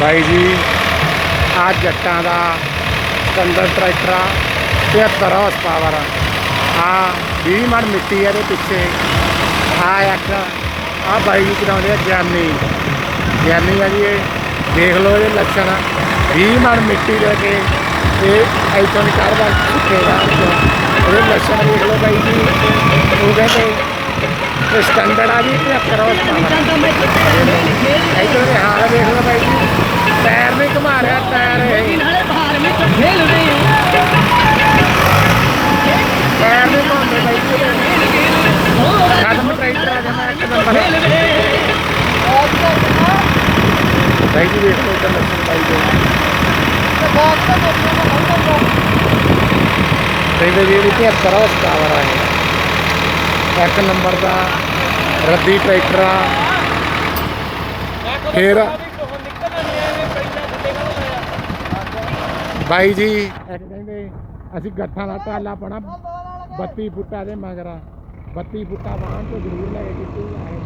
ਬਾਈ ਜੀ ਆ ਜੱਟਾਂ ਦਾ ਸਟੈਂਡਰਡ ਟਰੈਕਟਰ ਆ 73 ਹਾਰਸ ਪਾਵਰ ਆ 20 ਮਣ ਮਿੱਟੀ ਆ ਇਹਦੇ ਪਿੱਛੇ। ਆ ਇੱਕ ਆ ਬਾਈ ਜੀ ਚਲਾਉਂਦੇ ਆ ਗਿਆਨੀ। ਗਿਆਨੀ ਆ ਜੀ, ਇਹ ਦੇਖ ਲਓ ਇਹ ਲੱਛਣ। 20 ਮਣ ਮਿੱਟੀ ਲੈ ਕੇ ਇਹ ਐਤੋਂ ਨਿਕਾਲ ਬਾਰ ਚੁੱਕੇਗਾ ਇਹਦੇ ਲੱਛਣ ਦੇਖ ਲਓ ਬਾਈ ਜੀ। ਉਹ ਕਹਿੰਦੇ ਇਹ ਸਟੈਂਡਰਡ ਆ ਜੀ 73 ਹਾਰਸ ਪਾਵਰ ਇੱਧਰ ਹਾਲ ਟਾਇਰ ਨਹੀਂ ਘੁੰਮਦੇ ਬਾਈ ਜੀ। ਕਦਮ ਟਰੈਕਟਰ ਆ ਜਾਂਦਾ ਇੱਕ ਨੰਬਰ ਬਾਈ ਜੀ ਦੇਖ ਲਓ ਇੱਧਰ ਲੱਛਣ ਬਾਈ ਜੀ ਕਹਿੰਦੇ ਜੀ ਇਹਦੀ 73 ਹਾਰਸ ਆ ਇਹ ਇੱਕ ਨੰਬਰ ਦਾ ਰੱਦੀ ਟਰੈਕਟਰ ਆ ਫਿਰ ਬਾਈ ਜੀ ਕਹਿੰਦੇ ਅਸੀਂ ਗੱਠਾਂ ਦਾ ਟਾਲਾ ਪਣਾ 32 ਫੁੱਟਾ ਦੇ ਮਗਰਾ 32 ਫੁੱਟਾ ਵਾਹਨ ਤੋਂ ਜ਼ਰੂਰ ਲੈ ਕੇ ਕਿਤੇ ਆਏ।